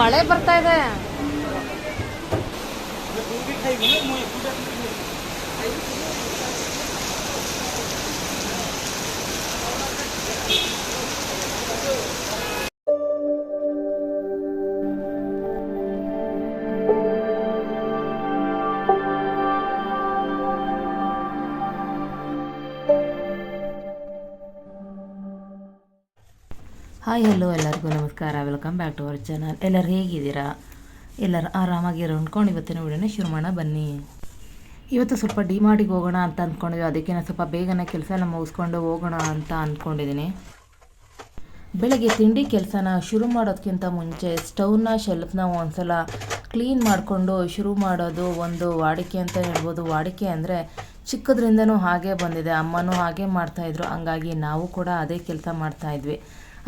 ಮಳೆ ಬರ್ತಾ ಇದೆ. ಹಾಯ್ ಹಲೋ ಎಲ್ಲರಿಗೂ ನಮಸ್ಕಾರ. Welcome back to our channel ಎಲ್ಲರೂ ಹೇಗಿದ್ದೀರಾ? ಎಲ್ಲರೂ ಆರಾಮಾಗಿರೋ ಅಂದ್ಕೊಂಡು ಇವತ್ತಿನ ವಿಡಿಯೋನ ಶುರು ಮಾಡೋಣ, ಬನ್ನಿ. ಇವತ್ತು ಸ್ವಲ್ಪ ಡಿಮಾರ್ಟಿಗೆ ಹೋಗೋಣ ಅಂತ ಅಂದ್ಕೊಂಡಿದ್ವಿ. ಅದಕ್ಕೆ ಸ್ವಲ್ಪ ಬೇಗನೆ ಕೆಲಸ ಎಲ್ಲ ಮುಗಿಸ್ಕೊಂಡು ಹೋಗೋಣ ಅಂತ ಅಂದ್ಕೊಂಡಿದ್ದೀನಿ. ಬೆಳಗ್ಗೆ ತಿಂಡಿ ಕೆಲಸನ ಶುರು ಮಾಡೋದಕ್ಕಿಂತ ಮುಂಚೆ ಸ್ಟವ್ನ ಶೆಲ್ಫ್ನ ಒಂದ್ಸಲ ಕ್ಲೀನ್ ಮಾಡಿಕೊಂಡು ಶುರು ಮಾಡೋದು ಒಂದು ವಾಡಿಕೆ ಅಂತ ಹೇಳ್ಬೋದು. ವಾಡಿಕೆ ಅಂದರೆ ಚಿಕ್ಕದ್ರಿಂದನೂ ಹಾಗೆ ಬಂದಿದೆ. ಅಮ್ಮನೂ ಹಾಗೆ ಮಾಡ್ತಾಯಿದ್ರು ಹಂಗಾಗಿ ನಾವು ಕೂಡ ಅದೇ ಕೆಲಸ ಮಾಡ್ತಾಯಿದ್ವಿ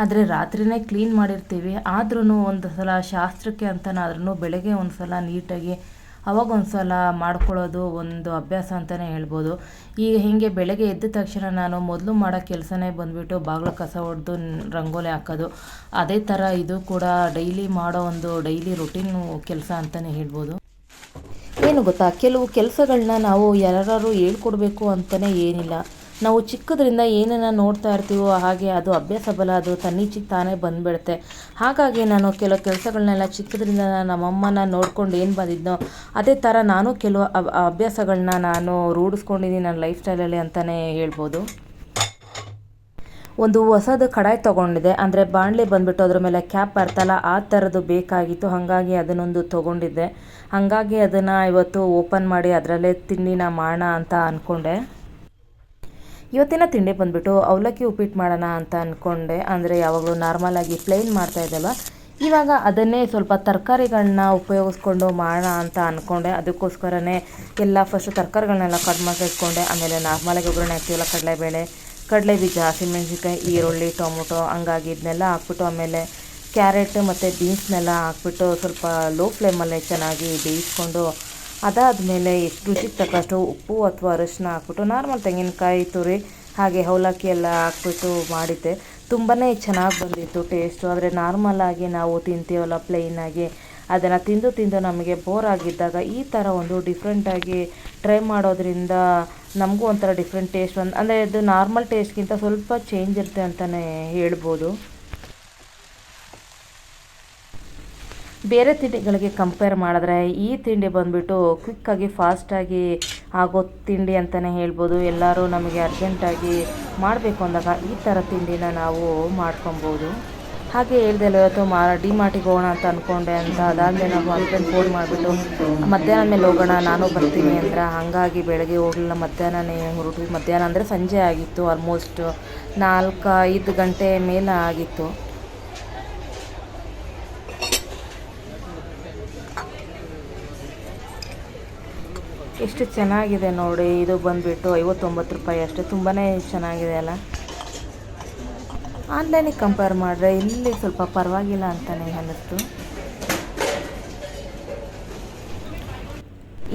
ಆದರೆ ರಾತ್ರಿನೇ ಕ್ಲೀನ್ ಮಾಡಿರ್ತೀವಿ. ಆದ್ರೂ ಒಂದು ಸಲ ಶಾಸ್ತ್ರಕ್ಕೆ ಅಂತನಾದ್ರೂ ಬೆಳಗ್ಗೆ ಒಂದು ಸಲ ನೀಟಾಗಿ ಅವಾಗ ಒಂದು ಸಲ ಮಾಡ್ಕೊಳ್ಳೋದು ಒಂದು ಅಭ್ಯಾಸ ಅಂತಲೇ ಹೇಳ್ಬೋದು. ಈಗ ಹೀಗೆ ಬೆಳಗ್ಗೆ ಎದ್ದ ತಕ್ಷಣ ನಾನು ಮೊದಲು ಮಾಡೋ ಕೆಲಸನೇ ಬಂದುಬಿಟ್ಟು ಬಾಗಿಲು ಕಸ ಹೊಡೆದು ರಂಗೋಲಿ ಹಾಕೋದು. ಅದೇ ಥರ ಇದು ಕೂಡ ಡೈಲಿ ಮಾಡೋ ಒಂದು ಡೈಲಿ ರುಟೀನ್ ಕೆಲಸ ಅಂತಲೇ ಹೇಳ್ಬೋದು. ಏನು ಗೊತ್ತಾ? ಕೆಲವು ಕೆಲಸಗಳನ್ನ ನಾವು ಯಾರು ಹೇಳ್ಕೊಡ್ಬೇಕು ಅಂತಲೇ ಏನಿಲ್ಲ. ನಾವು ಚಿಕ್ಕದ್ರಿಂದ ಏನನ್ನ ನೋಡ್ತಾ ಇರ್ತೀವೋ ಹಾಗೆ ಅದು ಅಭ್ಯಾಸ ಬಲ, ಅದು ತನ್ನೀಚಿಗೆ ತಾನೇ ಬಂದ್ಬಿಡುತ್ತೆ. ಹಾಗಾಗಿ ನಾನು ಕೆಲವು ಕೆಲಸಗಳನ್ನೆಲ್ಲ ಚಿಕ್ಕದ್ರಿಂದ ನಮ್ಮಮ್ಮನ ನೋಡ್ಕೊಂಡು ಏನು ಬಂದಿದ್ನೋ ಅದೇ ಥರ ನಾನು ಕೆಲವು ಅಭ್- ಅಭ್ಯಾಸಗಳನ್ನ ನಾನು ರೂಢಿಸ್ಕೊಂಡಿದ್ದೀನಿ ನನ್ನ ಲೈಫ್ ಸ್ಟೈಲಲ್ಲಿ ಅಂತಲೇ ಹೇಳ್ಬೋದು. ಒಂದು ಹೊಸದು ಕಡಾಯಿ ತೊಗೊಂಡಿದ್ದೆ ಅಂದರೆ ಬಾಣಲೆ ಬಂದುಬಿಟ್ಟು ಅದ್ರ ಮೇಲೆ ಕ್ಯಾಪ್ ಬರ್ತಲ್ಲ ಆ ಥರದ್ದು ಬೇಕಾಗಿತ್ತು. ಹಾಗಾಗಿ ಅದನ್ನೊಂದು ತೊಗೊಂಡಿದ್ದೆ. ಹಾಗಾಗಿ ಅದನ್ನು ಇವತ್ತು ಓಪನ್ ಮಾಡಿ ಅದರಲ್ಲೇ ತಿಂಡಿನ ಮಾಡೋಣ ಅಂತ ಅಂದ್ಕೊಂಡೆ ಇವತ್ತಿನ ತಿಂಡಿ ಬಂದುಬಿಟ್ಟು ಅವಲಕ್ಕಿ ಉಪ್ಪಿಟ್ಟು ಮಾಡೋಣ ಅಂತ ಅಂದ್ಕೊಂಡೆ ಅಂದರೆ ಯಾವಾಗಲೂ ನಾರ್ಮಲಾಗಿ ಪ್ಲೇನ್ ಮಾಡ್ತಾ ಇದ್ದಲ್ಲ ಇವಾಗ ಅದನ್ನೇ ಸ್ವಲ್ಪ ತರಕಾರಿಗಳನ್ನ ಉಪಯೋಗಿಸ್ಕೊಂಡು ಮಾಡೋಣ ಅಂತ ಅಂದ್ಕೊಂಡೆ ಅದಕ್ಕೋಸ್ಕರನೇ ಎಲ್ಲ ಫಸ್ಟ್ ತರಕಾರಿಗಳನ್ನೆಲ್ಲ ಕಟ್ ಮಾಡಿ ಇಟ್ಕೊಂಡೆ. ಆಮೇಲೆ ನಾರ್ಮಲಾಗಿ ಒಗ್ಗರಣೆ ಹಾಕ್ತೀವಲ್ಲ ಕಡಲೆಬೇಳೆ ಕಡಲೆ ಬೀಜ ಹಸಿಮೆಣ್ಸಿನ್ಕಾಯಿ, ಈರುಳ್ಳಿ, ಟೊಮೊಟೊ, ಹಂಗಾಗಿ ಇದನ್ನೆಲ್ಲ ಹಾಕ್ಬಿಟ್ಟು ಆಮೇಲೆ ಕ್ಯಾರೆಟ್ ಮತ್ತು ಬೀನ್ಸ್ನೆಲ್ಲ ಹಾಕ್ಬಿಟ್ಟು ಸ್ವಲ್ಪ ಲೋ ಫ್ಲೇಮಲ್ಲೇ ಚೆನ್ನಾಗಿ ಬೇಯಿಸ್ಕೊಂಡು ಅದಾದಮೇಲೆ ಎಷ್ಟು ರುಚಿಗೆ ತಕ್ಕಷ್ಟು ಉಪ್ಪು ಅಥವಾ ಅರಿಶಿನ ಹಾಕ್ಬಿಟ್ಟು ನಾರ್ಮಲ್ ತೆಂಗಿನಕಾಯಿ ತುರಿ ಹಾಗೆ ಅವಲಕ್ಕಿ ಎಲ್ಲ ಹಾಕ್ಬಿಟ್ಟು ಮಾಡಿದ್ದೆ. ತುಂಬಾ ಚೆನ್ನಾಗಿ ಬಂದಿತ್ತು ಟೇಸ್ಟು. ಆದರೆ ನಾರ್ಮಲಾಗಿ ನಾವು ತಿಂತೀವಲ್ಲ ಪ್ಲೇನಾಗಿ ಅದನ್ನು ತಿಂದು ತಿಂದು ನಮಗೆ ಬೋರ್ ಆಗಿದ್ದಾಗ ಈ ಥರ ಒಂದು ಡಿಫ್ರೆಂಟಾಗಿ ಟ್ರೈ ಮಾಡೋದ್ರಿಂದ ನಮಗೂ ಒಂಥರ ಡಿಫ್ರೆಂಟ್ ಟೇಸ್ಟ್ ಒಂದು ಅಂದರೆ ಇದು ನಾರ್ಮಲ್ ಟೇಸ್ಟ್ಗಿಂತ ಸ್ವಲ್ಪ ಚೇಂಜ್ ಇರುತ್ತೆ ಅಂತಲೇ ಹೇಳ್ಬೋದು. ಬೇರೆ ತಿಂಡಿಗಳಿಗೆ ಕಂಪೇರ್ ಮಾಡಿದ್ರೆ ಈ ತಿಂಡಿ ಬಂದುಬಿಟ್ಟು ಕ್ವಿಕ್ಕಾಗಿ ಫಾಸ್ಟಾಗಿ ಆಗೋ ತಿಂಡಿ ಅಂತಲೇ ಹೇಳ್ಬೋದು. ಎಲ್ಲರೂ ನಮಗೆ ಅರ್ಜೆಂಟಾಗಿ ಮಾಡಬೇಕು ಅಂದಾಗ ಈ ಥರ ತಿಂಡಿನ ನಾವು ಮಾಡ್ಕೊಬೋದು. ಹಾಗೆ ಹೇಳ್ದೆ ಇವತ್ತು ಮಾ ಡಿ ಮಾರ್ಟಿಗೆ ಹೋಗೋಣ ಅಂತ ಅಂದ್ಕೊಂಡೆ ಅಂತ. ಅದಾದಮೇಲೆ ನಾವು ಹಸ್ಬೆಂಡ್ ಫೋನ್ ಮಾಡಿಬಿಟ್ಟು, ಮಧ್ಯಾಹ್ನ ಮೇಲೆ ಹೋಗೋಣ, ನಾನು ಬರ್ತೀನಿ ಅಂದ್ರೆ. ಹಾಗಾಗಿ ಬೆಳಗ್ಗೆ ಹೋಗಲಿಲ್ಲ, ಮಧ್ಯಾಹ್ನನೇ ಹೊರಟು. ಮಧ್ಯಾಹ್ನ ಅಂದರೆ ಸಂಜೆ ಆಗಿತ್ತು ಆಲ್ಮೋಸ್ಟ್ ನಾಲ್ಕು ಐದು ಗಂಟೆ ಮೇಲೆ ಆಗಿತ್ತು. ಎಷ್ಟು ಚೆನ್ನಾಗಿದೆ ನೋಡಿ, ಇದು ಬಂದುಬಿಟ್ಟು ಐವತ್ತೊಂಬತ್ತು ರೂಪಾಯಿ ಅಷ್ಟೇ ತುಂಬಾ ಚೆನ್ನಾಗಿದೆ ಅಲ್ಲ? ಆನ್ಲೈನಿಗೆ ಕಂಪೇರ್ ಮಾಡಿದ್ರೆ ಇಲ್ಲಿ ಸ್ವಲ್ಪ ಪರವಾಗಿಲ್ಲ ಅಂತಲೇ ಅನ್ನಿಸ್ತು.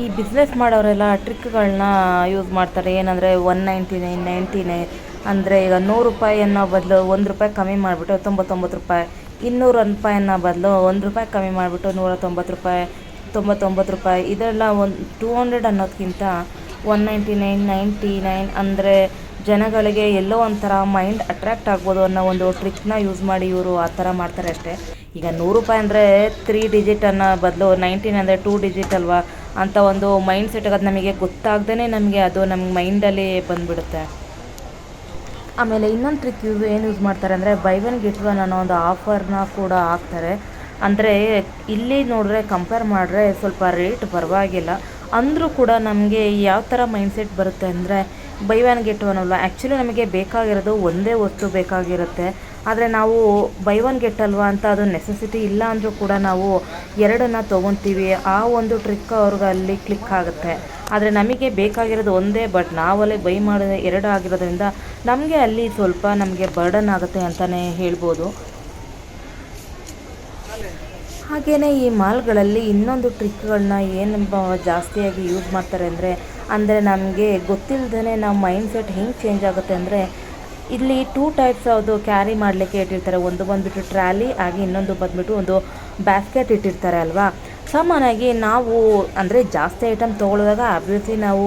ಈ ಬಿಸ್ನೆಸ್ ಮಾಡೋರೆಲ್ಲ ಟ್ರಿಕ್ಗಳನ್ನ ಯೂಸ್ ಮಾಡ್ತಾರೆ. ಏನಂದರೆ one ninety nine ninety nine, ಅಂದರೆ ಈಗ ನೂರು ರೂಪಾಯಿ ಅನ್ನೋ ಬದಲು ಒಂದು ರೂಪಾಯಿ ಕಮ್ಮಿ ಮಾಡಿಬಿಟ್ಟು ತೊಂಬತ್ತೊಂಬತ್ತು ರೂಪಾಯಿ. ಇನ್ನೂರು ರೂಪಾಯಿ ಅನ್ನೋ ಬದಲು ಒಂದು ರೂಪಾಯಿ ಕಮ್ಮಿ ಮಾಡಿಬಿಟ್ಟು ನೂರ ತೊಂಬತ್ತು ರೂಪಾಯಿ. ತೊಂಬತ್ತೊಂಬತ್ತು ರೂಪಾಯಿ. ಇದೆಲ್ಲ ಒಂದು ಟೂ ಹಂಡ್ರೆಡ್ ಅನ್ನೋದಕ್ಕಿಂತ one ninety nine ninety nine ಅಂದರೆ ಜನಗಳಿಗೆ ಎಲ್ಲೋ ಒಂಥರ ಮೈಂಡ್ ಅಟ್ರ್ಯಾಕ್ಟ್ ಆಗ್ಬೋದು ಅನ್ನೋ ಒಂದು ಟ್ರಿಕ್ನ ಯೂಸ್ ಮಾಡಿ ಇವರು ಆ ಥರ ಮಾಡ್ತಾರೆ ಅಷ್ಟೇ. ಈಗ ನೂರು ರೂಪಾಯಿ ಅಂದರೆ ತ್ರೀ ಡಿಜಿಟ್ ಅನ್ನೋ ಬದಲು ನೈಂಟೀನ್ ಅಂದರೆ ಟೂ ಡಿಜಿಟ್ ಅಲ್ವಾ? ಅಂತ ಒಂದು ಮೈಂಡ್ ಸೆಟ್ ಅದು ನಮಗೆ ಗೊತ್ತಾಗ್ದೇ ನಮಗೆ ಅದು ನಮ್ಮ ಮೈಂಡಲ್ಲಿ ಬಂದುಬಿಡುತ್ತೆ. ಆಮೇಲೆ ಇನ್ನೊಂದು ಟ್ರಿಕ್ ಯೂಸ್ ಏನು ಯೂಸ್ ಮಾಡ್ತಾರೆ ಅಂದರೆ ಬೈ ಒನ್ ಗೆಟ್ ಒನ್ ಅನ್ನೋ ಒಂದು ಆಫರ್ನ ಕೂಡ ಹಾಕ್ತಾರೆ. ಅಂದರೆ ಇಲ್ಲಿ ನೋಡಿದ್ರೆ ಕಂಪೇರ್ ಮಾಡಿದ್ರೆ ಸ್ವಲ್ಪ ರೇಟ್ ಪರವಾಗಿಲ್ಲ. ಅಂದರೂ ಕೂಡ ನಮಗೆ ಯಾವ ಥರ ಮೈಂಡ್ಸೆಟ್ ಬರುತ್ತೆ ಅಂದರೆ ಬೈ ಒನ್ ಗೆಟ್ ಒನ್ ಅಲ್ವಾ? ಆ್ಯಕ್ಚುಲಿ ನಮಗೆ ಬೇಕಾಗಿರೋದು ಒಂದೇ ವಸ್ತು ಬೇಕಾಗಿರುತ್ತೆ. ಆದರೆ ನಾವು ಬೈ ಒನ್ ಗೆಟ್ ಅಲ್ವಾ ಅಂತ ಅದು ನೆಸೆಸಿಟಿ ಇಲ್ಲ ಅಂದರೂ ಕೂಡ ನಾವು ಎರಡನ್ನು ತೊಗೊತೀವಿ. ಆ ಒಂದು ಟ್ರಿಕ್ ಅವ್ರಿಗೆ ಅಲ್ಲಿ ಕ್ಲಿಕ್ ಆಗುತ್ತೆ. ಆದರೆ ನಮಗೆ ಬೇಕಾಗಿರೋದು ಒಂದೇ ಬಟ್ ನಾವಲ್ಲಿ ಬೈ ಮಾಡಿದ ಎರಡು ಆಗಿರೋದ್ರಿಂದ ನಮಗೆ ಅಲ್ಲಿ ಸ್ವಲ್ಪ ನಮಗೆ ಬರ್ಡನ್ ಆಗುತ್ತೆ ಅಂತಲೇ ಹೇಳ್ಬೋದು. ಹಾಗೆಯೇ ಈ ಮಾಲ್ಗಳಲ್ಲಿ ಇನ್ನೊಂದು ಟ್ರಿಕ್ಗಳನ್ನ ಏನು ಜಾಸ್ತಿಯಾಗಿ ಯೂಸ್ ಮಾಡ್ತಾರೆ ಅಂದರೆ ಅಂದರೆ ನಮಗೆ ಗೊತ್ತಿಲ್ಲದೇ ನಮ್ಮ ಮೈಂಡ್ ಸೆಟ್ ಹೆಂಗೆ ಚೇಂಜ್ ಆಗುತ್ತೆ ಅಂದರೆ, ಇಲ್ಲಿ ಟೂ ಟೈಪ್ಸ್ ಅದು ಕ್ಯಾರಿ ಮಾಡಲಿಕ್ಕೆ ಇಟ್ಟಿರ್ತಾರೆ. ಒಂದು ಬಂದುಬಿಟ್ಟು ಟ್ರಾಲಿ ಹಾಗೆ ಇನ್ನೊಂದು ಬಂದುಬಿಟ್ಟು ಒಂದು ಬ್ಯಾಸ್ಕೆಟ್ ಇಟ್ಟಿರ್ತಾರೆ ಅಲ್ವಾ? ಸಾಮಾನ್ಯವಾಗಿ ನಾವು ಅಂದರೆ ಜಾಸ್ತಿ ಐಟಮ್ ತೊಗೊಳ್ಳುವಾಗ ಅಭಿವೃದ್ಧಿ ನಾವು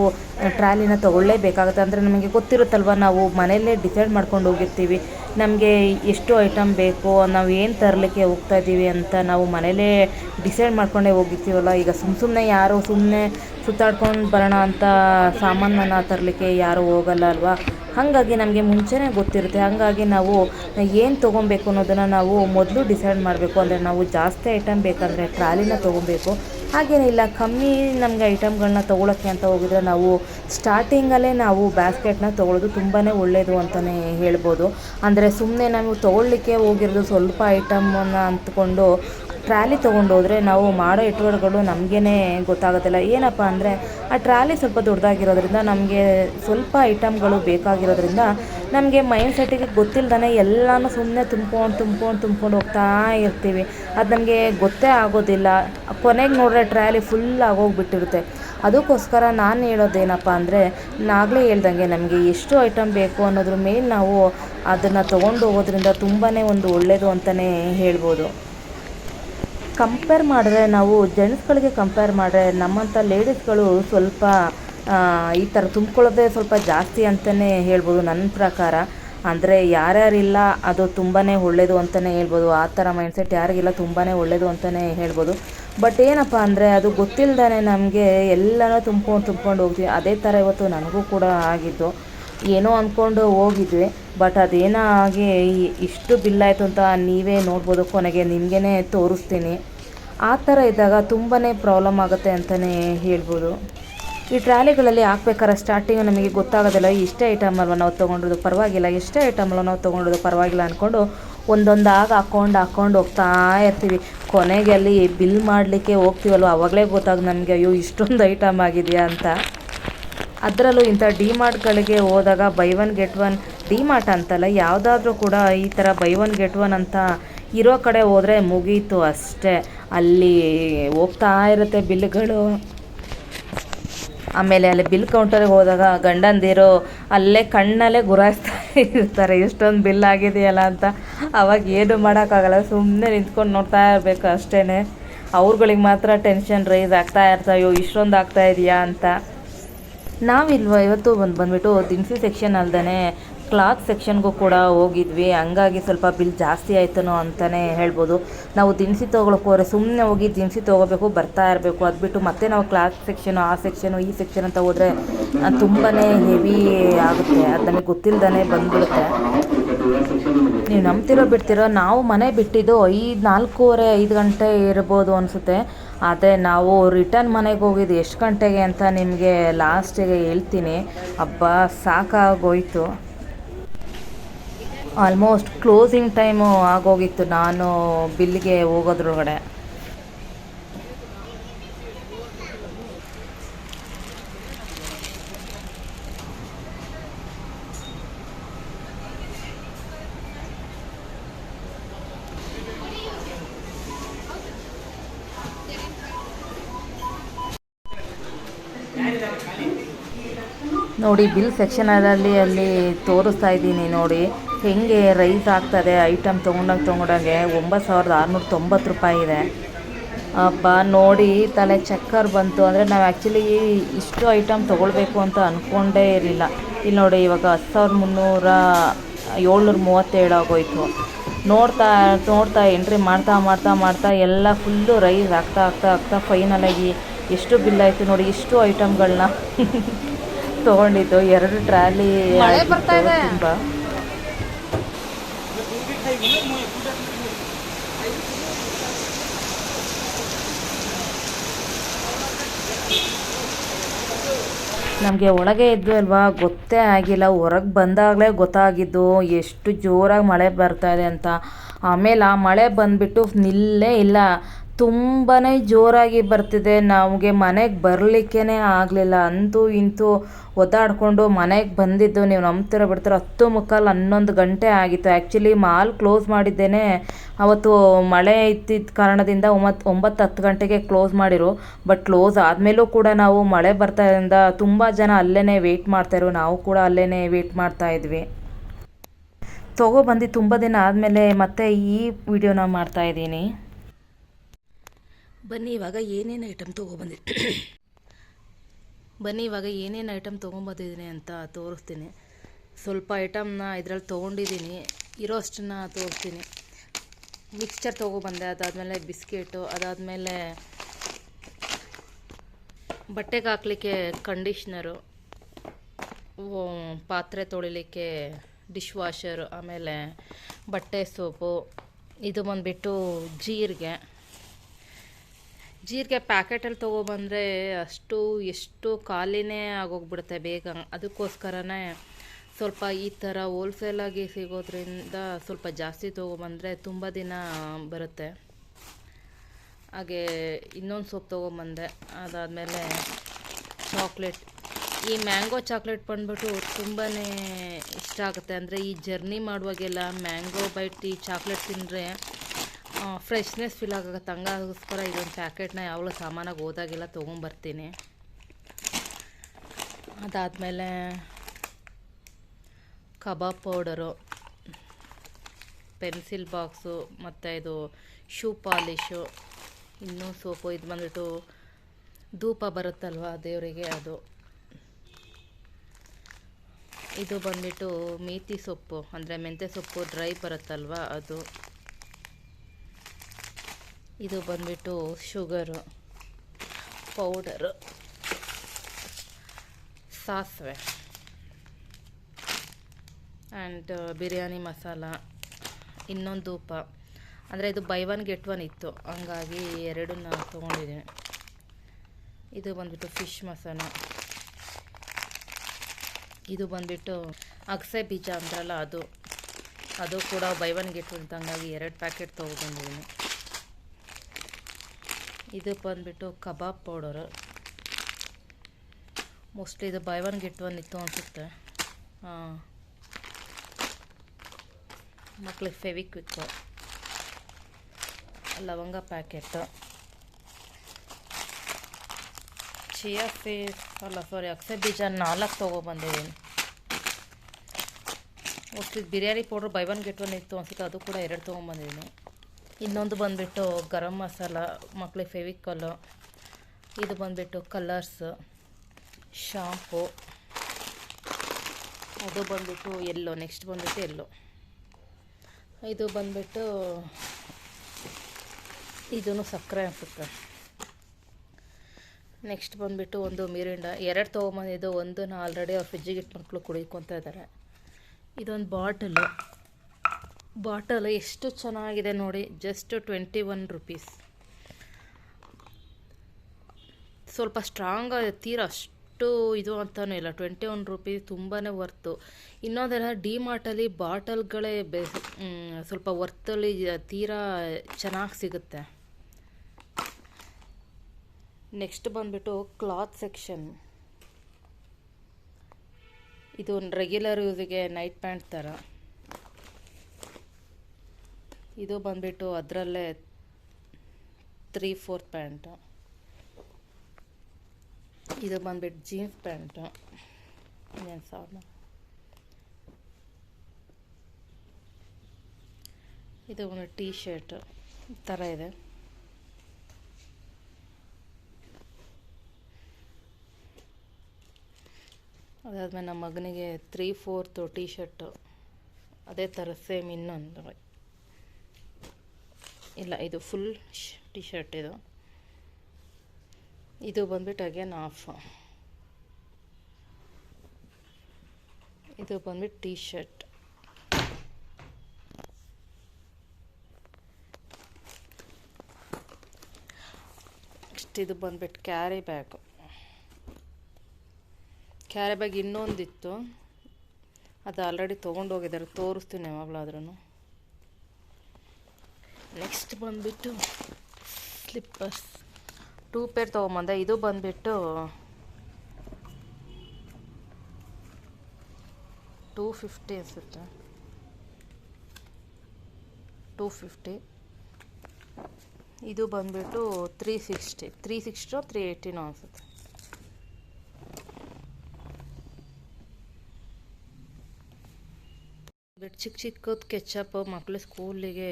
ಟ್ರಾಲಿನ ತೊಗೊಳ್ಳೇಬೇಕಾಗುತ್ತೆ. ಅಂದರೆ ನಮಗೆ ಗೊತ್ತಿರುತ್ತಲ್ವ, ನಾವು ಮನೆಯಲ್ಲೇ ಡಿಸೈಡ್ ಮಾಡ್ಕೊಂಡು ಹೋಗಿರ್ತೀವಿ. ನಮಗೆ ಎಷ್ಟು ಐಟಮ್ ಬೇಕು, ನಾವು ಏನು ತರಲಿಕ್ಕೆ ಹೋಗ್ತಾ ಇದ್ದೀವಿ ಅಂತ ನಾವು ಮನೆಯಲ್ಲೇ ಡಿಸೈಡ್ ಮಾಡ್ಕೊಂಡೇ ಹೋಗಿರ್ತೀವಲ್ಲ. ಈಗ ಸುಮ್ಮ ಸುಮ್ಮನೆ ಯಾರು ಸುಮ್ಮನೆ ಸುತ್ತಾಡ್ಕೊಂಡು ಬರೋಣ ಅಂತ ಸಾಮಾನನ್ನ ತರಲಿಕ್ಕೆ ಯಾರೂ ಹೋಗಲ್ಲ ಅಲ್ವಾ? ಹಾಗಾಗಿ ನಮಗೆ ಮುಂಚೆನೇ ಗೊತ್ತಿರುತ್ತೆ. ಹಾಗಾಗಿ ನಾವು ಏನು ತೊಗೊಬೇಕು ಅನ್ನೋದನ್ನು ನಾವು ಮೊದಲು ಡಿಸೈಡ್ ಮಾಡಬೇಕು. ಅಂದರೆ ನಾವು ಜಾಸ್ತಿ ಐಟಮ್ ಬೇಕಂದರೆ ಟ್ರಾಲಿನ ತೊಗೊಬೇಕು. ಹಾಗೇನಿಲ್ಲ ಕಮ್ಮಿ ನಮಗೆ ಐಟಮ್ಗಳನ್ನ ತೊಗೊಳಕ್ಕೆ ಅಂತ ಹೋಗಿದ್ರೆ ನಾವು ಸ್ಟಾರ್ಟಿಂಗಲ್ಲೇ ನಾವು ಬ್ಯಾಸ್ಕೆಟ್ನ ತೊಗೊಳ್ಳೋದು ತುಂಬಾ ಒಳ್ಳೆಯದು ಅಂತಲೇ ಹೇಳ್ಬೋದು. ಅಂದರೆ ಸುಮ್ಮನೆ ನಾವು ತೊಗೊಳ್ಳಿಕ್ಕೆ ಹೋಗಿರೋದು ಸ್ವಲ್ಪ ಐಟಮನ್ನು ಅಂದ್ಕೊಂಡು ಟ್ರಾಲಿ ತೊಗೊಂಡೋದ್ರೆ ನಾವು ಮಾಡೋ ಎಟುವರ್ಗಳು ನಮಗೇ ಗೊತ್ತಾಗೋದಿಲ್ಲ ಏನಪ್ಪ ಅಂದರೆ, ಆ ಟ್ರಾಲಿ ಸ್ವಲ್ಪ ದೊಡ್ಡದಾಗಿರೋದ್ರಿಂದ ನಮಗೆ ಸ್ವಲ್ಪ ಐಟಮ್ಗಳು ಬೇಕಾಗಿರೋದ್ರಿಂದ ನಮಗೆ ಮೈಂಡ್ ಸೆಟ್ಟಿಗೆ ಗೊತ್ತಿಲ್ಲದೇ ಎಲ್ಲನೂ ಸುಮ್ಮನೆ ತುಂಬ್ಕೊಂಡು ತುಂಬ್ಕೊಂಡು ತುಂಬ್ಕೊಂಡು ಹೋಗ್ತಾ ಇರ್ತೀವಿ. ಅದು ನಮಗೆ ಗೊತ್ತೇ ಆಗೋದಿಲ್ಲ. ಕೊನೆಗೆ ನೋಡಿದ್ರೆ ಟ್ರಾಲಿ ಫುಲ್ ಆಗೋಗ್ಬಿಟ್ಟಿರುತ್ತೆ. ಅದಕ್ಕೋಸ್ಕರ ನಾನು ಹೇಳೋದೇನಪ್ಪ ಅಂದರೆ, ನಾಗಲೇ ಹೇಳ್ದಂಗೆ ನಮಗೆ ಎಷ್ಟು ಐಟಮ್ ಬೇಕು ಅನ್ನೋದ್ರ ಮೇಲೆ ನಾವು ಅದನ್ನು ತೊಗೊಂಡು ಹೋಗೋದ್ರಿಂದ ತುಂಬಾ ಒಂದು ಒಳ್ಳೆಯದು ಅಂತಲೇ ಹೇಳ್ಬೋದು. ಕಂಪೇರ್ ಮಾಡಿದ್ರೆ ನಾವು ಜೆಂಟ್ಸ್ಗಳಿಗೆ ಕಂಪೇರ್ ಮಾಡಿದ್ರೆ ನಮ್ಮಂಥ ಲೇಡೀಸ್ಗಳು ಸ್ವಲ್ಪ ಈ ಥರ ತುಂಬ್ಕೊಳ್ಳೋದೇ ಸ್ವಲ್ಪ ಜಾಸ್ತಿ ಅಂತಲೇ ಹೇಳ್ಬೋದು ನನ್ನ ಪ್ರಕಾರ. ಅಂದರೆ ಯಾರ್ಯಾರಿಲ್ಲ ಅದು ತುಂಬಾ ಒಳ್ಳೆಯದು ಅಂತಲೇ ಹೇಳ್ಬೋದು. ಆ ಥರ ಮೈಂಡ್ಸೆಟ್ ಯಾರಿಗಿಲ್ಲ ತುಂಬಾ ಒಳ್ಳೆಯದು ಅಂತಲೇ ಹೇಳ್ಬೋದು. ಬಟ್ ಏನಪ್ಪ ಅಂದರೆ ಅದು ಗೊತ್ತಿಲ್ಲದೇ ನಮಗೆ ಎಲ್ಲನೂ ತುಂಬ್ಕೊಂಡು ತುಂಬ್ಕೊಂಡು ಹೋಗ್ತೀವಿ. ಅದೇ ಥರ ಇವತ್ತು ನನಗೂ ಕೂಡ ಆಗಿದ್ದು. ಏನೋ ಅಂದ್ಕೊಂಡು ಹೋಗಿದ್ವಿ ಬಟ್ ಅದೇನೋ ಹಾಗೆ ಇಷ್ಟು ಬಿಲ್ ಆಯಿತು ಅಂತ ನೀವೇ ನೋಡ್ಬೋದು ಕೊನೆಗೆ ನಿಮಗೇ ತೋರಿಸ್ತೀನಿ. ಆ ಥರ ಇದ್ದಾಗ ತುಂಬಾ ಪ್ರಾಬ್ಲಮ್ ಆಗುತ್ತೆ ಅಂತಲೇ ಹೇಳ್ಬೋದು. ಈ ಟ್ರಾಲಿಗಳಲ್ಲಿ ಹಾಕ್ಬೇಕಾದ್ರೆ ಸ್ಟಾರ್ಟಿಂಗು ನಮಗೆ ಗೊತ್ತಾಗೋದಿಲ್ಲ, ಇಷ್ಟೇ ಐಟಮ್ ಅಲ್ವ ನಾವು ತೊಗೊಂಡಿರೋದು ಪರವಾಗಿಲ್ಲ, ಇಷ್ಟೇ ಐಟಮ್ ಅಲ್ವ ನಾವು ತೊಗೊಂಡಿರೋದು ಪರವಾಗಿಲ್ಲ ಅಂದ್ಕೊಂಡು ಒಂದೊಂದಾಗ ಹಾಕ್ಕೊಂಡು ಹಾಕ್ಕೊಂಡು ಹೋಗ್ತಾ ಇರ್ತೀವಿ. ಕೊನೆಗೆ ಅಲ್ಲಿ ಬಿಲ್ ಮಾಡಲಿಕ್ಕೆ ಹೋಗ್ತೀವಲ್ವ? ಅವಾಗಲೇ ಗೊತ್ತಾಗ ನಮಗೆ, ಅಯ್ಯೋ, ಇಷ್ಟೊಂದು ಐಟಮ್ ಆಗಿದೆಯಾ ಅಂತ. ಅದರಲ್ಲೂ ಇಂಥ ಡಿಮಾರ್ಟ್ಗಳಿಗೆ ಹೋದಾಗ buy one get one DMart ಅಂತಲ್ಲ, ಯಾವುದಾದ್ರೂ ಕೂಡ ಈ ಥರ ಬೈ ಒನ್ ಗೆಟ್ ಒನ್ ಅಂತ ಇರೋ ಕಡೆ ಹೋದರೆ ಮುಗೀತು ಅಷ್ಟೇ. ಅಲ್ಲಿ ಹೋಗ್ತಾ ಇರುತ್ತೆ ಬಿಲ್ಗಳು. ಆಮೇಲೆ ಅಲ್ಲಿ ಬಿಲ್ ಕೌಂಟರ್ಗೆ ಹೋದಾಗ ಗಂಡಂದಿರು ಅಲ್ಲೇ ಕಣ್ಣಲ್ಲೇ ಗುರಾಯಿಸ್ತಾ ಇರ್ತಾರೆ ಎಷ್ಟೊಂದು ಬಿಲ್ ಆಗಿದೆಯಲ್ಲ ಅಂತ. ಅವಾಗ ಏನು ಮಾಡೋಕ್ಕಾಗಲ್ಲ ಸುಮ್ಮನೆ ನಿಂತ್ಕೊಂಡು ನೋಡ್ತಾ ಇರಬೇಕು ಅಷ್ಟೇ ಅವ್ರುಗಳಿಗೆ ಮಾತ್ರ ಟೆನ್ಷನ್ ರೈಸ್ ಆಗ್ತಾ ಅಯ್ಯೋ, ಇಷ್ಟೊಂದು ಆಗ್ತಾ ಇದೆಯಾ? ಅಂತ. ನಾವಿಲ್ವ? ಇವತ್ತು ಬಂದು ಬಂದುಬಿಟ್ಟು ದಿನಸಿ ಸೆಕ್ಷನ್ ಅಲ್ಲದೇ ಕ್ಲಾತ್ ಸೆಕ್ಷನ್ಗೂ ಕೂಡ ಹೋಗಿದ್ವಿ. ಹಂಗಾಗಿ ಸ್ವಲ್ಪ ಬಿಲ್ ಜಾಸ್ತಿ ಆಯ್ತನೋ ಅಂತಲೇ ಹೇಳ್ಬೋದು. ನಾವು ದಿನಸಿ ತೊಗೊಳಕ್ಕೆ ಸುಮ್ಮನೆ ಹೋಗಿ ದಿನಸಿ ತೊಗೋಬೇಕು, ಬರ್ತಾ ಇರಬೇಕು. ಅದು ಬಿಟ್ಟು ಮತ್ತೆ ನಾವು ಕ್ಲಾತ್ ಸೆಕ್ಷನು ಆ ಸೆಕ್ಷನು ಈ ಸೆಕ್ಷನ್ ಅಂತ ಹೋದರೆ ತುಂಬಾ ಹೆವಿ ಆಗುತ್ತೆ. ಅದು ನಮಗೆ ಗೊತ್ತಿಲ್ಲದೇ ಬಂದ್ಬಿಡುತ್ತೆ. ನೀವು ನಂಬ್ತಿರೋ ಬಿಡ್ತಿರೋ, ನಾವು ಮನೆ ಬಿಟ್ಟಿದ್ದು ಐದು ನಾಲ್ಕೂವರೆ ಐದು ಗಂಟೆ ಇರ್ಬೋದು ಅನಿಸುತ್ತೆ. ಅದೇ ನಾವು ರಿಟರ್ನ್ ಮನೆಗೆ ಹೋಗಿದ್ದು ಎಷ್ಟು ಗಂಟೆಗೆ ಅಂತ ನಿಮಗೆ ಲಾಸ್ಟಿಗೆ ಹೇಳ್ತೀನಿ. ಹಬ್ಬ ಸಾಕಾಗೋಯ್ತು. ಆಲ್ಮೋಸ್ಟ್ ಕ್ಲೋಸಿಂಗ್ ಟೈಮು ಆಗೋಗಿತ್ತು. ನಾನು ಬಿಲ್ಗೆ ಹೋಗೋದ್ರೊಳಗಡೆ. ನೋಡಿ ಬಿಲ್ ಸೆಕ್ಷನಲ್ಲಿ ಅಲ್ಲಿ ತೋರಿಸ್ತಾ ಇದ್ದೀನಿ ನೋಡಿ. ಹೆಂಗೆ ರೈಸ್ ಆಗ್ತದೆ ಐಟಮ್ ತೊಗೊಂಡಂಗೆ ತೊಗೊಂಡಾಗೆ ಒಂಬತ್ತು ಸಾವಿರದ ಆರುನೂರ ತೊಂಬತ್ತು ರೂಪಾಯಿ ಇದೆ. ಅಪ್ಪ ನೋಡಿ ತಲೆ ಚಕ್ಕರ್ ಬಂತು. ಅಂದರೆ ನಾವು ಆ್ಯಕ್ಚುಲಿ ಇಷ್ಟು ಐಟಮ್ ತೊಗೊಳ್ಬೇಕು ಅಂತ ಅಂದ್ಕೊಂಡೇ ಇರಲಿಲ್ಲ. ಇಲ್ಲಿ ನೋಡಿ ಇವಾಗ ಹತ್ತು ಸಾವಿರದ ಮುನ್ನೂರ ಏಳ್ನೂರ ಮೂವತ್ತೇಳು ಆಗೋಯ್ತು. ನೋಡ್ತಾ ನೋಡ್ತಾ ಎಂಟ್ರಿ ಮಾಡ್ತಾ ಮಾಡ್ತಾ ಮಾಡ್ತಾ ಎಲ್ಲ ಫುಲ್ಲು ರೈಸ್ ಆಗ್ತಾ ಆಗ್ತಾ ಆಗ್ತಾ ಫೈನಲಾಗಿ ಎಷ್ಟು ಬಿಲ್ ಆಯಿತು ನೋಡಿ, ಇಷ್ಟು ಐಟಮ್ಗಳನ್ನ ತೊಗೊಂಡಿದ್ದು ಎರಡು ಟ್ರಾಲಿ ತುಂಬಾ. ನಮಗೆ ಒಳಗೆ ಇದ್ದು ಅಲ್ವಾ ಗೊತ್ತೇ ಆಗಿಲ್ಲ ಹೊರಗೆ ಬಂದಾಗಲೇ ಗೊತ್ತಾಗಿದ್ದು ಎಷ್ಟು ಜೋರಾಗಿ ಮಳೆ ಬರ್ತಾ ಇದೆ ಅಂತ. ಆಮೇಲೆ ಆ ಮಳೆ ಬಂದುಬಿಟ್ಟು ನಿಲ್ಲೇ ಇಲ್ಲ. ತುಂಬಾ ಜೋರಾಗಿ ಬರ್ತಿದೆ. ನಮಗೆ ಮನೆಗೆ ಬರಲಿಕ್ಕೇ ಆಗಲಿಲ್ಲ. ಅಂತೂ ಇಂತೂ ಒದ್ದಾಡಿಕೊಂಡು ಮನೆಗೆ ಬಂದಿದ್ದು ನೀವು ನಂಬ್ತಿರೋ ಬಿಡ್ತೀರ. ಹತ್ತು ಮುಕ್ಕಾಲು ಹನ್ನೊಂದು ಗಂಟೆ ಆಗಿತ್ತು. ಆ್ಯಕ್ಚುಲಿ ಮಾಲ್ ಕ್ಲೋಸ್ ಮಾಡಿದ್ದೇನೆ. ಅವತ್ತು ಮಳೆ ಇದ್ದಿದ್ದ ಕಾರಣದಿಂದ ಒಂಬತ್ತು ಒಂಬತ್ತು ಹತ್ತು ಗಂಟೆಗೆ ಕ್ಲೋಸ್ ಮಾಡಿರು. ಬಟ್ ಕ್ಲೋಸ್ ಆದಮೇಲೂ ಕೂಡ ನಾವು ಮಳೆ ಬರ್ತಾಯಿಂದ ತುಂಬ ಜನ ಅಲ್ಲೇ ವೆಯ್ಟ್ ಮಾಡ್ತಾಯಿರು ನಾವು ಕೂಡ ಅಲ್ಲೇ ವೆಯ್ಟ್ ಮಾಡ್ತಾಯಿದ್ವಿ ತಗೋಬಂದು ತುಂಬ ದಿನ ಆದಮೇಲೆ ಮತ್ತೆ ಈ ವಿಡಿಯೋನ ಮಾಡ್ತಾಯಿದ್ದೀನಿ ಬನ್ನಿ, ಇವಾಗ ಏನೇನು ಐಟಮ್ ತೊಗೊಬಂದಿ ಬನ್ನಿ, ಇವಾಗ ಏನೇನು ಐಟಮ್ ತೊಗೊಂಬಂದಿದ್ದೀನಿ ಅಂತ ತೋರಿಸ್ತೀನಿ. ಸ್ವಲ್ಪ ಐಟಮ್ನ ಇದ್ರಲ್ಲಿ ತೊಗೊಂಡಿದ್ದೀನಿ. ಇರೋಷ್ಟನ್ನ ತೋರಿಸ್ತೀನಿ. ಮಿಕ್ಸ್ಚರ್ ತೊಗೊಬಂದೆ, ಅದಾದಮೇಲೆ ಬಿಸ್ಕೆಟು, ಅದಾದಮೇಲೆ ಬಟ್ಟೆಗೆ ಹಾಕ್ಲಿಕ್ಕೆ ಕಂಡೀಷ್ನರು ಪಾತ್ರೆ ತೊಳಿಲಿಕ್ಕೆ ಡಿಶ್ ವಾಷರು ಆಮೇಲೆ ಬಟ್ಟೆ ಸೋಪು, ಇದು ಬಂದುಬಿಟ್ಟು ಜೀರಿಗೆ. ಜೀರಿಗೆ ಪ್ಯಾಕೆಟಲ್ಲಿ ತೊಗೊಬಂದರೆ ಅಷ್ಟು ಎಷ್ಟು ಖಾಲಿನೇ ಆಗೋಗ್ಬಿಡುತ್ತೆ ಬೇಗ. ಅದಕ್ಕೋಸ್ಕರನೇ ಸ್ವಲ್ಪ ಈ ಥರ ಹೋಲ್ಸೇಲಾಗಿ ಸಿಗೋದ್ರಿಂದ ಸ್ವಲ್ಪ ಜಾಸ್ತಿ ತೊಗೊಬಂದರೆ ತುಂಬ ದಿನ ಬರುತ್ತೆ. ಹಾಗೆ ಇನ್ನೊಂದು ಸೊಪ್ಪು ತೊಗೊಂಬಂದೆ, ಅದಾದಮೇಲೆ ಚಾಕ್ಲೇಟ್ ಈ ಮ್ಯಾಂಗೋ ಚಾಕ್ಲೇಟ್ ಬಂದ್ಬಿಟ್ಟು ತುಂಬಾ ಇಷ್ಟ ಆಗುತ್ತೆ. ಅಂದರೆ ಈ ಜರ್ನಿ ಮಾಡುವಾಗೆಲ್ಲ ಮ್ಯಾಂಗೋ ಬೈಟ್ ಈ ಚಾಕ್ಲೇಟ್ ತಿಂದರೆ ಫ್ರೆಶ್ನೆಸ್ ಫೀಲ್ ಆಗುತ್ತೆ ಹಂಗಾಗೋಸ್ಕರ ಇದೊಂದು ಪ್ಯಾಕೆಟ್ನ ಯಾವಾಗಲೂ ಸಾಮಾನಾಗಿ ಹೋದಾಗೆಲ್ಲ ತೊಗೊಂಬರ್ತೀನಿ. ಅದಾದಮೇಲೆ ಕಬಾಬ್ ಪೌಡರು, ಪೆನ್ಸಿಲ್ ಬಾಕ್ಸು, ಮತ್ತು ಇದು ಶೂ ಪಾಲಿಶು, ಇನ್ನೂ ಸೋಪು. ಇದು ಬಂದ್ಬಿಟ್ಟು ಧೂಪ ಬರುತ್ತಲ್ವ ದೇವರಿಗೆ ಅದು. ಇದು ಬಂದ್ಬಿಟ್ಟು ಮೇಥಿ ಸೊಪ್ಪು, ಅಂದರೆ ಮೆಂತ್ಯ ಸೊಪ್ಪು ಡ್ರೈ ಬರುತ್ತಲ್ವ ಅದು. ಇದು ಬಂದ್ಬಿಟ್ಟು ಶುಗರು, ಪೌಡರು, ಸಾಸಿವೆ ಆ್ಯಂಡ್ ಬಿರಿಯಾನಿ ಮಸಾಲ, ಇನ್ನೊಂದು ಧೂಪ ಅಂದರೆ ಇದು ಬೈ ಒನ್ ಗೆಟ್ ಒನ್ ಇತ್ತು, ಹಂಗಾಗಿ ಎರಡನ್ನ ತೊಗೊಂಡಿದ್ದೀನಿ ಇದು ಬಂದ್ಬಿಟ್ಟು ಫಿಶ್ ಮಸಾಲ. ಇದು ಬಂದ್ಬಿಟ್ಟು ಅಗಸೆ ಬೀಜ ಅಂದ್ರಲ್ಲ ಅದು. ಅದು ಕೂಡ ಬೈ ಒನ್ ಗೆಟ್ ಒನ್ ಹಂಗಾಗಿ ಎರಡು ಪ್ಯಾಕೆಟ್ ತೊಗೊಬಂದಿದ್ದೀನಿ ಇದು ಬಂದುಬಿಟ್ಟು ಕಬಾಬ್ ಪೌಡರು. ಮೋಸ್ಟ್ಲಿ ಇದು ಬೈ ಒನ್ ಗೆಟ್ ಒನ್ ಇತ್ತು ಅನಿಸುತ್ತೆ. ಹಾಂ. ಮಕ್ಳಿಗೆ ಫೆವಿಕ್ವಿಕ್ಕು ಲವಂಗ ಪ್ಯಾಕೆಟು. ಚಿಯಾ ಫೇಸ್ ಅಲ್ಲ ಸಾರಿ ಅಕ್ಸೆ ಬೀಜ ನಾಲ್ಕು ತೊಗೊಬಂದಿದ್ದೀನಿ. Mostly biryani powder buy one get one ಇತ್ತು ಅನಿಸುತ್ತೆ. ಅದು ಕೂಡ ಎರಡು ತೊಗೊಂಬಂದಿದ್ದೀನಿ. ಇನ್ನೊಂದು ಬಂದುಬಿಟ್ಟು ಗರಂ ಮಸಾಲ ಮಕ್ಳಿಗೆ ಫೆವಿಕಲ್ಲು ಇದು ಬಂದುಬಿಟ್ಟು ಕಲರ್ಸ್ ಶಾಂಪು ಅದು ಬಂದುಬಿಟ್ಟು ಎಲ್ಲೋ ನೆಕ್ಸ್ಟ್ ಬಂದುಬಿಟ್ಟು ಎಲ್ಲೋ ಇದು ಬಂದುಬಿಟ್ಟು ಇದೂ ಸಕ್ಕರೆ ಅನ್ಸುತ್ತೆ ನೆಕ್ಸ್ಟ್ ಬಂದುಬಿಟ್ಟು ಒಂದು ಮಿರಿಂಡ. ಎರಡು ತೊಗೊಂಬಂದಿದ್ದು ಒಂದನ್ನು ಆಲ್ರೆಡಿ ಅವ್ರು ಫ್ರಿಜ್ಜಿಗೆ ಇಟ್ಟು ಮಕ್ಕಳು ಕುಡಿಕೊತಾ ಇದ್ದಾರೆ ಇದೊಂದು ಬಾಟಲು ಬಾಟಲ್ ಎಷ್ಟು ಚೆನ್ನಾಗಿದೆ ನೋಡಿ ಜಸ್ಟ್ ಟ್ವೆಂಟಿ ಒನ್ ರುಪೀಸ್ ಸ್ವಲ್ಪ ಸ್ಟ್ರಾಂಗ್ ತೀರ ಅಷ್ಟು ಇದು ಅಂತಲೂ ಇಲ್ಲ ಟ್ವೆಂಟಿ ಒನ್ ರುಪೀಸ್ ತುಂಬಾ ವರ್ತು ಇನ್ನೊಂದೆಲ್ಲ ಡಿ ಮಾರ್ಟಲ್ಲಿ ಬಾಟಲ್ಗಳೇ ಬೆ ಸ್ವಲ್ಪ ವರ್ತಲ್ಲಿ ತೀರಾ ಚೆನ್ನಾಗಿ ಸಿಗುತ್ತೆ. ನೆಕ್ಸ್ಟ್ ಬಂದುಬಿಟ್ಟು ಕ್ಲಾತ್ ಸೆಕ್ಷನ್ ಇದು ರೆಗ್ಯುಲರ್ ಯೂಸಿಗೆ ನೈಟ್ ಪ್ಯಾಂಟ್ ಥರ ಇದು ಬಂದುಬಿಟ್ಟು ಅದರಲ್ಲೇ ತ್ರೀ ಫೋರ್ತ್ ಪ್ಯಾಂಟು ಇದು ಬಂದುಬಿಟ್ಟು ಜೀನ್ಸ್ ಪ್ಯಾಂಟು ಇನ್ನೇನು ಸಾವಿರ ಇದು ಒಂದು ಟೀ ಶರ್ಟ್ ಥರ ಇದೆ. ಅದಾದಮೇಲೆ ನಮ್ಮ ಮಗನಿಗೆ ತ್ರೀ ಫೋರ್ತು ಟೀ ಶರ್ಟು ಅದೇ ಥರ ಸೇಮ್ ಇನ್ನೊಂದು. ಇಲ್ಲ, ಇದು ಫುಲ್ ಟಿ ಶರ್ಟ್ ಇದು. ಇದು ಬಂದ್ಬಿಟ್ಟು ಅಗೇನ್ ಆಫ್ ಇದು ಬಂದ್ಬಿಟ್ಟು ಟೀ ಶರ್ಟ್ ನೆಕ್ಸ್ಟ್ ಇದು ಬಂದ್ಬಿಟ್ಟು ಕ್ಯಾರಿ ಬ್ಯಾಗು ಕ್ಯಾರಿ ಬ್ಯಾಗ್ ಇನ್ನೊಂದಿತ್ತು. ಅದು ಆಲ್ರೆಡಿ ತೊಗೊಂಡೋಗಿದ್ದಾರೆ, ತೋರಿಸ್ತೀನಿ ಯಾವಾಗಲಾದ್ರೂ ನೆಕ್ಸ್ಟ್ ಬಂದುಬಿಟ್ಟು ಸ್ಲಿಪ್ಪರ್ಸ್ ಟೂ ಪೇರ್ ತೊಗೊಂಬಂದೆ. ಇದು ಬಂದುಬಿಟ್ಟು ಟೂ ಫಿಫ್ಟಿ ಅನಿಸುತ್ತೆ. ಟೂ ಫಿಫ್ಟಿ ಇದು ಬಂದುಬಿಟ್ಟು ತ್ರೀ ಸಿಕ್ಸ್ಟಿ ತ್ರೀ ಸಿಕ್ಸ್ಟಿನೋ ತ್ರೀ ಏಯ್ಟಿನೋ ಅನಿಸುತ್ತೆ. ಬಿಟ್ಟು ಚಿಕ್ಕ ಚಿಕ್ಕದು ಕೆಚ್ಚಪ್ ಮಕ್ಕಳು ಸ್ಕೂಲಿಗೆ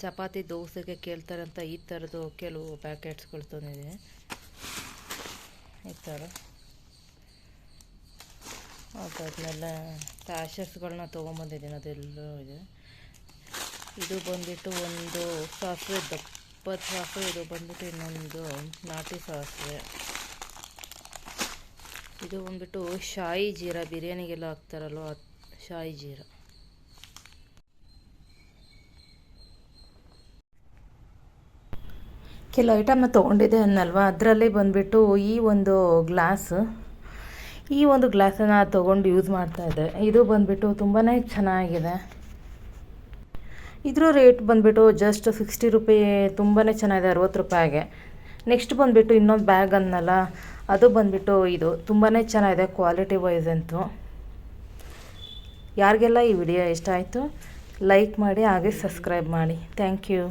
ಚಪಾತಿ, ದೋಸೆಗೆ ಕೇಳ್ತಾರೆ ಅಂತ ಈ ಥರದ್ದು ಕೆಲವು ಪ್ಯಾಕೆಟ್ಸ್ಗಳು ತಂದಿದೆ. ಈ ಥರ ಅದಾದ್ಮೇಲೆ ಟ್ಯಾಶಸ್ಗಳನ್ನ ತೊಗೊಂಬಂದಿದ್ದೀನಿ, ಅದೆಲ್ಲೂ ಇದೆ. ಇದು ಬಂದ್ಬಿಟ್ಟು ಒಂದು ಸಾಸಿವೆ, ದಪ್ಪದ ಸಾಸಿವೆ, ಇದು ಬಂದ್ಬಿಟ್ಟು ಇನ್ನೊಂದು ನಾಟಿ ಸಾಸಿವೆ. ಇದು ಬಂದ್ಬಿಟ್ಟು ಶಾಯಿ ಜೀರಾ, ಬಿರಿಯಾನಿಗೆಲ್ಲ ಹಾಕ್ತಾರಲ್ವ, ಶಾಯಿ ಜೀರಾ. ಕೆಲವು ಐಟಮ್ ತೊಗೊಂಡಿದ್ದೆ ಅನ್ನಲ್ವ? ಅದರಲ್ಲಿ ಬಂದುಬಿಟ್ಟು ಈ ಒಂದು ಗ್ಲಾಸ್, ಈ ಒಂದು ಗ್ಲಾಸನ್ನು ತೊಗೊಂಡು ಯೂಸ್ ಮಾಡ್ತಾ ಇದ್ದೆ. ಇದು ಬಂದುಬಿಟ್ಟು ತುಂಬಾ ಚೆನ್ನಾಗಿದೆ. ಇದ್ರ ರೇಟ್ ಬಂದುಬಿಟ್ಟು ಜಸ್ಟ್ ಸಿಕ್ಸ್ಟಿ ರುಪೀ ತುಂಬಾ ಚೆನ್ನಾಗಿದೆ, ಅರುವತ್ತು ರೂಪಾಯಿಗೆ ನೆಕ್ಸ್ಟ್ ಬಂದುಬಿಟ್ಟು ಇನ್ನೊಂದು ಬ್ಯಾಗ್ ಅನ್ನಲ್ಲ, ಅದು ಬಂದುಬಿಟ್ಟು ಇದು. ತುಂಬಾ ಚೆನ್ನಾಗಿದೆ ಕ್ವಾಲಿಟಿ ವೈಸ್ ಅಂತೂ. ಯಾರಿಗೆಲ್ಲ ಈ ವಿಡಿಯೋ ಇಷ್ಟ ಆಯಿತು ಲೈಕ್ ಮಾಡಿ ಹಾಗೆ ಸಬ್ಸ್ಕ್ರೈಬ್ ಮಾಡಿ. Thank you